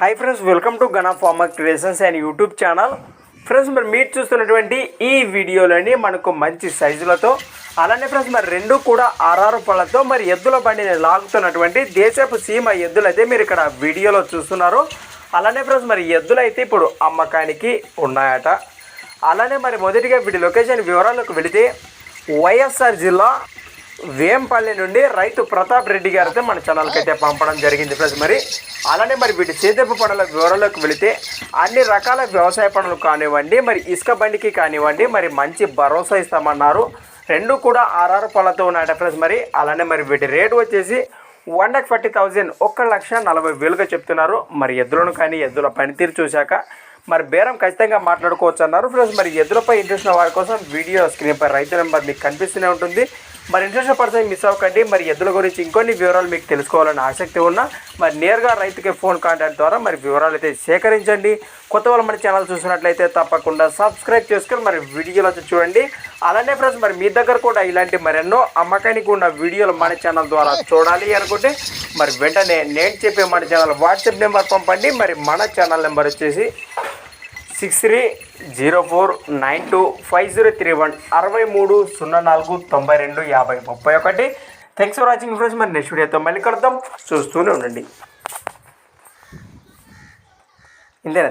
Hi friends welcome to Gana farmer creations and YouTube channel friends మరి మీరు చూస్తున్నటువంటి ఈ వీడియోలోని మనకు మంచి సైజులతో అలానే ఫ్రెండ్స్ మరి రెండు కూడా ఆర్ఆర్ పళ్ళతో మరి ఎద్దుల బండిని లాగుతున్నటువంటి దేశపు సీమ ఎద్దులైతే మీరు ఇక్కడ వీడియోలో చూస్తున్నారు. అలానే ఫ్రెండ్స్ మరి ఎద్దులైతే ఇప్పుడు అమ్మకానికి ఉన్నాయట. అలానే మరి మొదటిగా వీటి లొకేషన్ వివరాలకు వెళితే వైఎస్ఆర్ జిల్లా వేంపల్లి నుండి రైతు ప్రతాప్ రెడ్డి గారితో మన ఛానల్కి అయితే పంపడం జరిగింది ఫ్రెండ్స్. మరి అలానే మరి వీటి సేదపు పనుల వివరాలకు వెళితే అన్ని రకాల వ్యవసాయ పనులు కానివ్వండి మరి ఇసుక బండికి కానివ్వండి మరి మంచి భరోసా ఇస్తామన్నారు. రెండు కూడా ఆర్ఆర్ పళ్ళతో ఉన్నాయట ఫ్రెండ్స్. మరి అలానే మరి వీటి రేటు వచ్చేసి వన్ లాక్ ఫార్టీ థౌజండ్ ఒక్క లక్ష నలభై వేలుగా చెప్తున్నారు. మరి ఎద్దులను కానీ ఎద్దుల పనితీరు చూశాక మరి బేరం ఖచ్చితంగా మాట్లాడుకోవచ్చు అన్నారు ఫ్రెండ్స్ మరి ఎద్దులపై ఇంట్రెస్ట్ ఉన్న వారి కోసం వీడియో స్క్రీన్పై రైతు నెంబర్ మీకు కనిపిస్తూనే ఉంటుంది. మరి ఇంట్రెస్ట్ పర్సన్ మిస్ అవ్వకండి. మరి ఎద్దుల గురించి ఇంకొన్ని వివరాలు మీకు తెలుసుకోవాలని ఆసక్తి ఉన్నా మరి నేరుగా రైతుకి ఫోన్ కాంటాక్ట్ ద్వారా మరి వివరాలు అయితే సేకరించండి. కొత్త వాళ్ళు మన ఛానల్ చూసినట్లయితే తప్పకుండా సబ్స్క్రైబ్ చేసుకొని మరి వీడియోలు వచ్చి చూడండి. అలానే ఫ్రెండ్స్ మరి మీ దగ్గర కూడా ఇలాంటి మరెన్నో అమ్మకానికి ఉన్న వీడియోలు మన ఛానల్ ద్వారా చూడాలి అనుకుంటే మరి వెంటనే నేను చెప్పే మన ఛానల్ వాట్సాప్ నెంబర్ పంపండి. మరి మన ఛానల్ నెంబర్ వచ్చేసి six three zero four nine two five zero three one అరవై మూడు సున్నా నాలుగు తొంభై రెండు యాభై ముప్పై ఒకటి. థ్యాంక్స్ ఫర్ వాచింగ్ ఫ్రెండ్స్ మరి నెక్స్ట్ వీడియోతో మళ్ళీ కలుద్దాం. చూస్తూనే ఉండండి. ఇంతేనా?